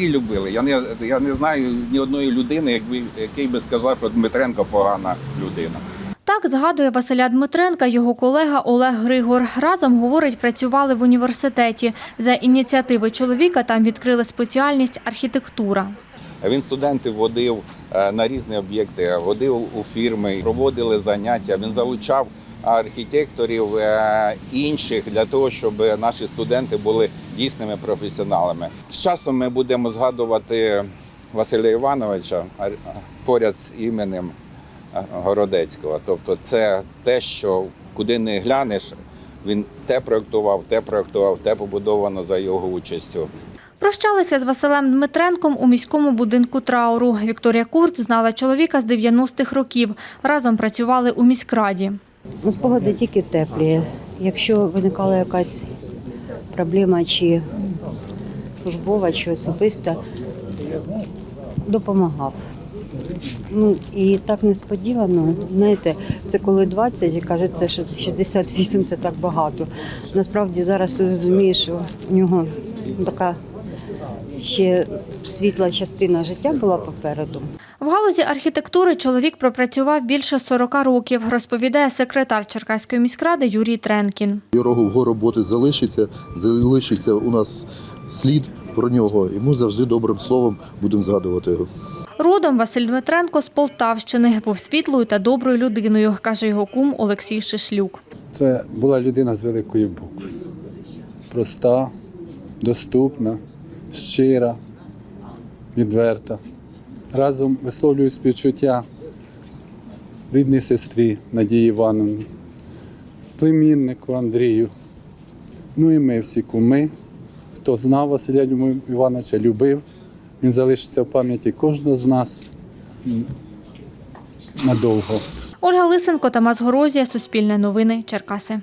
всі любили. Я не, я не знаю ні одної людини, якби, який би сказав, що Дмитренко погана людина. Так згадує Василя Дмитренка його колега Олег Григор. Разом, говорить, працювали в університеті. За ініціативи чоловіка там відкрили спеціальність архітектура. Він студентів водив е, на різні об'єкти, водив у фірми, проводили заняття. Він залучав архітекторів е, інших для того, щоб наші студенти були дійсними професіоналами. З часом ми будемо згадувати Василя Івановича поряд з іменем е, Городецького. Тобто, це те, що куди не глянеш, він те проектував, те проектував, те побудовано за його участю. Прощалися з Василем Дмитренком у міському будинку трауру. Вікторія Курт знала чоловіка з 90-х років. Разом працювали у міськраді. Ну, спогади тільки теплі. Якщо виникала якась проблема чи службова, чи особиста, допомагав. Ну і так несподівано, знаєте, це коли 20 і кажеться, що 68 це так багато. Насправді зараз розумієш, що у нього така ще світла частина життя була попереду. В галузі архітектури чоловік пропрацював більше 40 років, розповідає секретар Черкаської міськради Юрій Тренкін. Його його роботи залишиться, залишиться у нас слід про нього, і ми завжди добрим словом будемо згадувати його. Родом Василь Дмитренко з Полтавщини був світлою та доброю людиною, каже його кум Олексій Шишлюк. Це була людина з великої букви. Проста, доступна, щира, відверта. Разом висловлюю співчуття рідній сестрі Надії Івановні, племіннику Андрію. Ну і ми всі куми. Хто знав Василя Івановича, любив. Він залишиться в пам'яті кожного з нас надовго. Ольга Лисенко, Тамас Горозія, Суспільне новини, Черкаси.